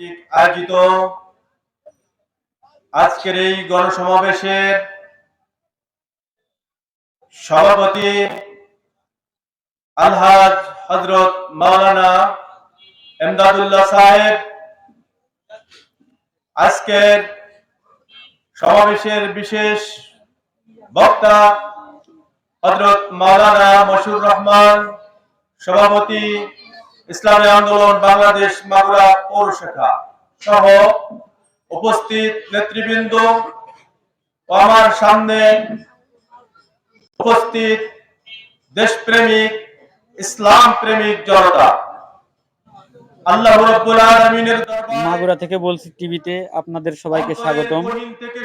আয়োজিত আজকের এই গণসমাবেশের সভাপতি আলহাজ হজরত মাওলানা এমদাদুল্লাহ সাহেব। আজকের সমাবেশের বিশেষ বক্তা হজরত মাওলানা মশুর রহমান, সভাপতি ইসলামী আন্দোলন বাংলাদেশ মাগুরা পৌর শাখা সহ উপস্থিত নেতৃবৃন্দ আমার সামনে উপস্থিত দেশপ্রেমিক ইসলাম প্রেমিক জনতা মাগুরা থেকে বলছি টিভিতে আপনাদের সবাইকে স্বাগতম।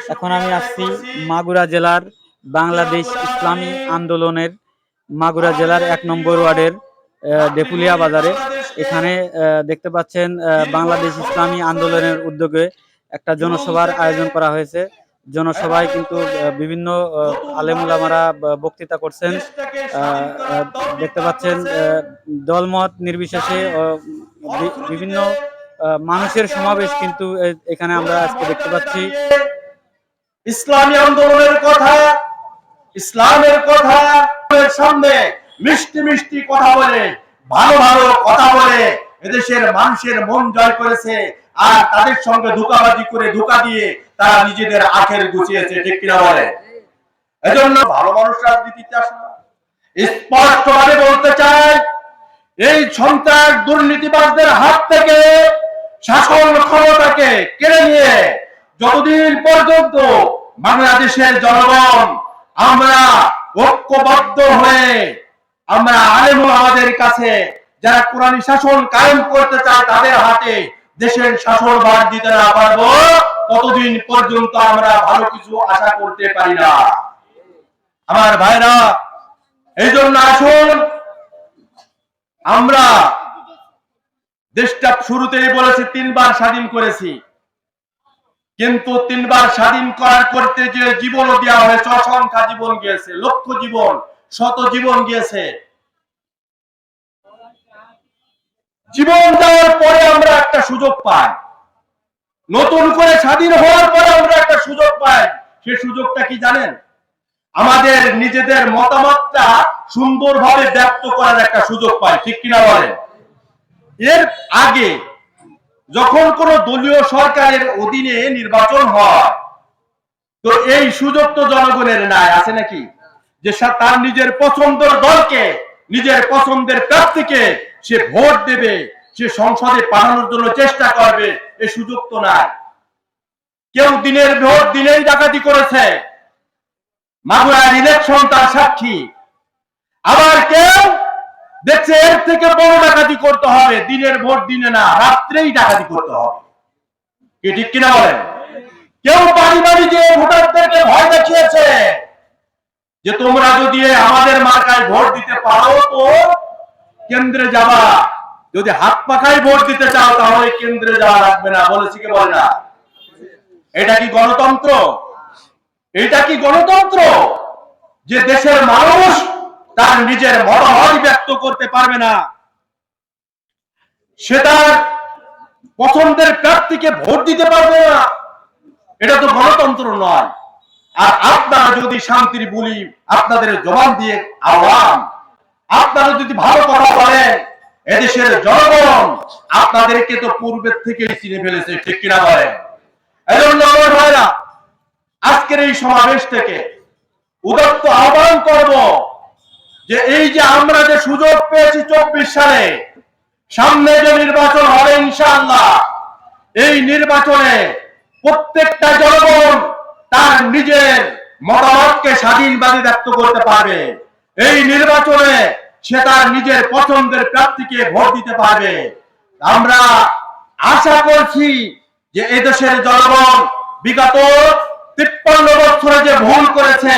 এখন আমি আসছি মাগুরা জেলার বাংলাদেশ ইসলামী আন্দোলনের মাগুরা জেলার এক নম্বর ওয়ার্ডের ডেপুলিয়া বাজারে। এখানে দেখতে পাচ্ছেন বাংলাদেশ ইসলামী আন্দোলনের উদ্যোগে একটা জনসভার আয়োজন করা হয়েছে। জনসভায় কিন্তু বিভিন্ন আলেমুলামারা বক্তৃতা করছেন। দেখতে পাচ্ছেন দলমত নির্বিশেষে বিভিন্ন মানুষের সমাবেশ কিন্তু এখানে আমরা আজকে দেখতে পাচ্ছি। ইসলামী আন্দোলনের কথা, ইসলামের কথা সামনে। মিষ্টি মিষ্টি কথা বলে, ভালো ভালো কথা বলে এদেশের মানুষের মন জয় করেছে আর তাদের সঙ্গে ধোকাবাজি করে ধোকা দিয়ে তারা নিজেদের আখের গুছিয়েছে, ঠিক কিনা বলে? এজন্য ভালো মানুষ রাজনীতিতে আসে না স্পষ্টভাবে বলতে চাই, এই সন্ত্রাস দুর্নীতিবাজদের হাত থেকে শাসন ক্ষমতাকে কেড়ে নিয়ে যতদিন পর্যন্ত বাংলাদেশের জনগণ আমরা ঐক্যবদ্ধ হয়ে আমরা আলেমুল আমাদের কাছে যারা কোরআনী শাসন কায়েম করতে চায় তাদের হাতে দেশের শাসন ভার দিতে না পারব, ততদিন পর্যন্ত আমরা ভালো কিছু আশা করতে পারি না। আমার ভাইরা এই জন্য আসুন, আমরা দেশটা শুরুতেই বলেছি, তিনবার স্বাধীন করেছি। কিন্তু তিনবার স্বাধীন করার করতে যে জীবনও দেওয়া হয়েছে, অসংখ্য জীবন গিয়েছে, লক্ষ জীবন। শত জীবন গিয়েছে। জীবন দেওয়ার পরে আমরা একটা সুযোগ পাই। নতুন করে স্বাধীন হওয়ার পরে আমরা একটা সুযোগ পাই। সে সুযোগটা কি জানেন? আমাদের নিজেদের মতামতটা সুন্দরভাবে ব্যক্ত করার একটা সুযোগ পাই। ঠিক কিনা বলেন? এর আগে যখন কোন দলীয় সরকারের অধীনে নির্বাচন হয়, তো এই সুযোগ তো জনগণের নাই, আছে নাকি? যে তার নিজের পছন্দের দলকে, নিজের পছন্দের প্রার্থীকে সে ভোট দেবে, সে সংসদে পাঠানোর জন্য চেষ্টা করবে এই সুযোগ তো নাই। কেউ দিনের ভোট দিনেই ডাকাতি করেছে। মাগুরার ইলেকশন তার সাক্ষী। আবার কেউ দেখছে এর থেকে বড় ডাকাতি করতে হবে, দিনের ভোট দিনে না, রাত্রেই ডাকাতি করতে হবে। কি ঠিক কিনা বলেন? কেউ বাড়ি বাড়ি যে ভোটারদেরকে ভয় দেখিয়েছে যে তোমরা যদি আমাদের মার্কায় ভোট দিতে পারো তো কেন্দ্রে যাবা। যদি হাত পাখায় ভোট দিতে চাও, তাহলে কেন্দ্রে যাওয়া লাগবে না। বলেছি কি বলে না। এটা কি গণতন্ত্র? এটা কি গণতন্ত্র? যে দেশের মানুষ তার নিজের মনোভাব ব্যক্ত করতে পারবে না। সে তার পছন্দের প্রার্থীকে ভোট দিতে পারবে না। এটা তো গণতন্ত্র নয়। আর আপনারা যদি শান্তির বলি আপনাদের জবান দিয়ে আহ্বান, আপনারা যদি ভালো কথা বলেন, এদেশের জনগণ আপনাদেরকে তো পূর্বের থেকে চিনে ফেলেছে, ঠিক কিনা বলেন? এই জন্য আমার ভাইরা, আজকের এই সমাবেশ থেকে উদত্ত আহ্বান করব যে এই যে আমরা যে সুযোগ পেয়েছি চব্বিশ সালে, সামনে যে নির্বাচন হবে ইনশাআল্লাহ, এই নির্বাচনে প্রত্যেকটা জনগণ তার নিজের মতামতকে স্বাধীনবাদী ব্যক্ত করতে পারবে। এই নির্বাচনে সে তার নিজের পছন্দের প্রার্থীকে ভোট দিতে পারবে। আমরা আশা করছি যে এদেশের জনগণ বিগত তিপ্পান্ন বছরে যে ভুল করেছে,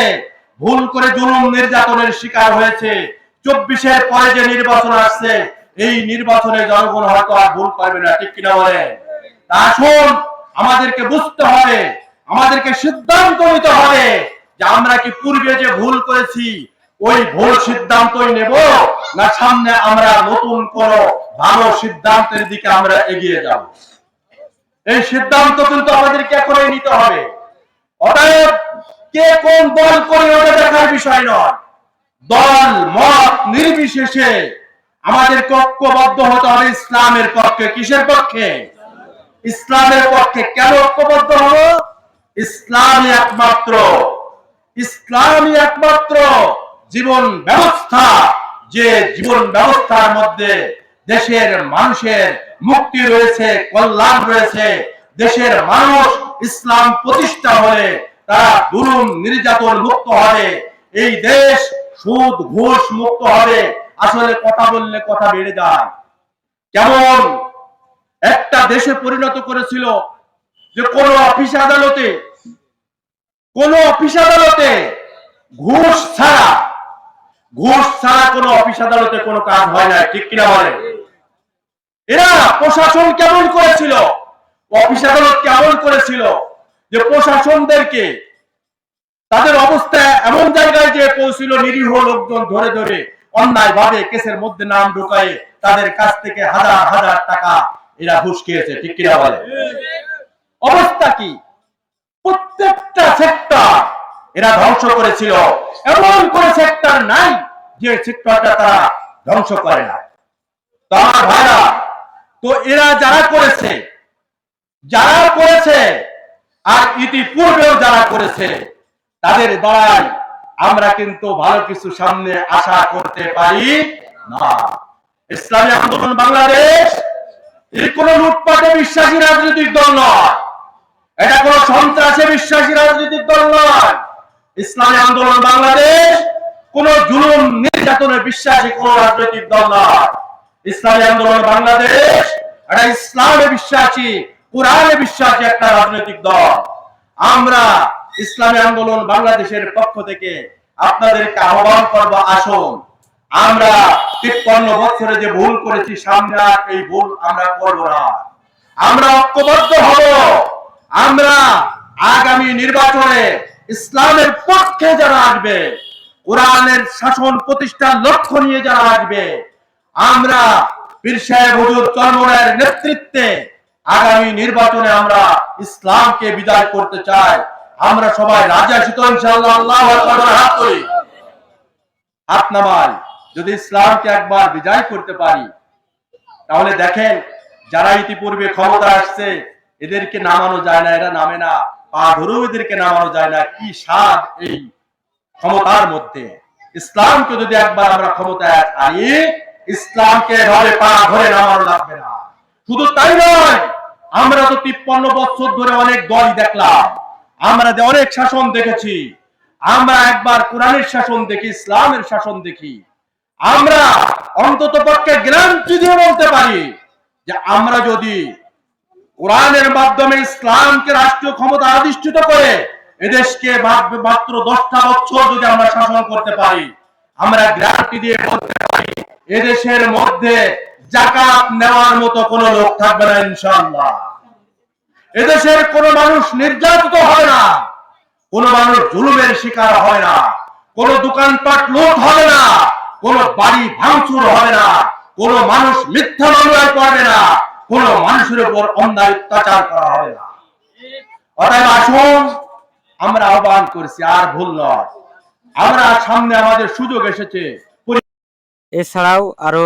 ভুল করে জুলুম নির্যাতনের শিকার হয়েছে, চব্বিশের পরে যে নির্বাচন আসছে, এই নির্বাচনে জনগণ হয়তো আর ভুল করবে না, ঠিক কিনা বলে আসুন, আমাদেরকে বুঝতে হবে আমাদেরকে সিদ্ধান্ত নিতে হবে যে আমরা কি পূর্বে যে ভুল করেছি, ওই ভুল সিদ্ধান্তই নেব না সামনে আমরা নতুন কোন ভালো সিদ্ধান্তের দিকে আমরা এগিয়ে যাব? এই সিদ্ধান্ত কিন্তু আমাদেরকে এখনই নিতে হবে। অতএব কে কোন দল করে ওটা দেখার বিষয় নয়। দল, মত নির্বিশেষে আমাদের ঐক্যবদ্ধ হতে হবে ইসলামের পক্ষে। কিসের পক্ষে? ইসলামের পক্ষে কেন ঐক্যবদ্ধ হব? ইসলামই একমাত্র। ইসলামই একমাত্র জীবন ব্যবস্থা। যে জীবন ব্যবস্থার মধ্যে দেশের মানুষের মুক্তি রয়েছে, কল্যাণ রয়েছে, দেশের মানুষ ইসলাম প্রতিষ্ঠা হলে তারা দুরুম নির্যাতন মুক্ত হবে। এই দেশ সুদ, ঘুষ মুক্ত হবে। আসলে কথা বললে কথা বেড়ে যায়। কেমন? একটা দেশে পরিণত করেছিল যে কোন অফিস আদালতে কোন অফিস আদালতে ঘুষ ছাড়া ঘুষ ছাড়া কোন অফিস আদালতে কোনো কাজ হয় না ঠিক কিনা বলে এরা প্রশাসন কেমন করেছিল? অফিস আদালত কেমন করেছিল? যে প্রশাসনদেরকে তাদের অবস্থা এমন জায়গায় যে পৌঁছিল নিরীহ লোকজন ধরে ধরে, অন্যায় ভাবে কেসের মধ্যে নাম ঢুকায় তাদের কাছ থেকে হাজার হাজার টাকা এরা ঘুষ খেয়েছে, ঠিক কিনা বলে অবস্থা কি? প্রত্যেকটা সেক্টর এরা ধ্বংস করেছিল। এমন কোন সেক্টর নাই যে সেক্টরটা তারা ধ্বংস করে না। তো আমার ভাইরা, তো এরা যারা করেছে যারা করেছে, আর ইতিপূর্বেও যারা করেছে, তাদের দ্বারাই আমরা কিন্তু ভালো কিছু সামনে আশা করতে পারি না। ইসলামী আন্দোলন বাংলাদেশ, এর কোন লুটপাটে বিশ্বাসী রাজনৈতিক দল নয়। এটা কোন সন্ত্রাসে বিশ্বাসী রাজনৈতিক দল নয়। ইসলামী আন্দোলন বাংলাদেশ কোন জুলুম নির্যাতনে বিশ্বাসী কোন রাজনৈতিক দল নয়। ইসলামী আন্দোলন বাংলাদেশ এটা ইসলামে বিশ্বাসী, কোরআনে বিশ্বাসী একটা রাজনৈতিক দল। আমরা ইসলামী আন্দোলন বাংলাদেশের পক্ষ থেকে আপনাদেরকে আহ্বান করব, আসুন। আমরা তিপ্পান্ন বছরে যে ভুল করেছি, সামনে এই ভুল আমরা করব না। আমরা ঐক্যবদ্ধ হব। আমরা আগামী নির্বাচনে ইসলামের পক্ষে যারা আসবে, কোরআনের শাসন প্রতিষ্ঠার লক্ষ্য নিয়ে যারা আসবে, আমরা পীর সাহেব হুজুর চরমনের নেতৃত্বে আগামী নির্বাচনে আমরা ইসলামকে বিদায় করতে চাই। আমরা সবাই রাজা আছি তো ইনশাআল্লাহ, আল্লাহ হাত করি হাত নামাই। যদি ইসলামকে একবার বিজয় করতে পারি, তাহলে দেখেন, যারা ইতিপূর্বে ক্ষমতা আসছে এদেরকে নামানো যায় না, এরা নামে না। পা ধরেও এদেরকে নামানো যায় না। কি স্বাদ এই ক্ষমতার মধ্যে। ইসলামকে যদি একবার আমরা ক্ষমতায় আনি, ইসলামকে এভাবে পা ধরে নামানো লাগবে না। শুধু তাই নয়, আমরা তো তিপ্পান্ন বছর ধরে অনেক দলই দেখলাম। আমরা অনেক শাসন দেখেছি। আমরা একবার কোরআনের শাসন দেখি, ইসলামের শাসন দেখি। আমরা অন্তত পক্ষে গ্যারান্টি দিয়ে বলতে পারি যে, আমরা যদি কোরআনের মাধ্যমে ইসলামকে রাষ্ট্রীয় ক্ষমতা আধিষ্ঠিত করে এদেশকে মাত্র দশটা বছর যদি আমরা শাসন করতে পারি, আমরা গ্যারান্টি দিয়ে বলতে পারি, এদেশের মধ্যে জাকাত নেওয়ার মতো কোন লোক থাকবে না ইনশাআল্লাহ। এদেশের কোন মানুষ নির্যাতিত হবে না, কোন মানুষ জুলুমের শিকার হয় না, কোন দোকানপাট লুট হবে না, কোন বাড়ি ভাঙচুর হবে না, কোন মানুষ মিথ্যা মামলায় পড়বে না। কোন মানুষের উপর অন্যায় অত্যাচার করা হবে না। অতএব আসুন, আমরা আহ্বান করছি, আর ভুল নয়। আমরা সামনে আমাদের সুযোগ এসেছে। এছাড়াও আরও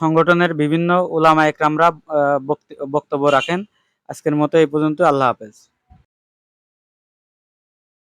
সংগঠনের বিভিন্ন ওলামা একরামরা বক্তব্য রাখেন। আজকের মতো এই পর্যন্ত। আল্লাহ হাফেজ।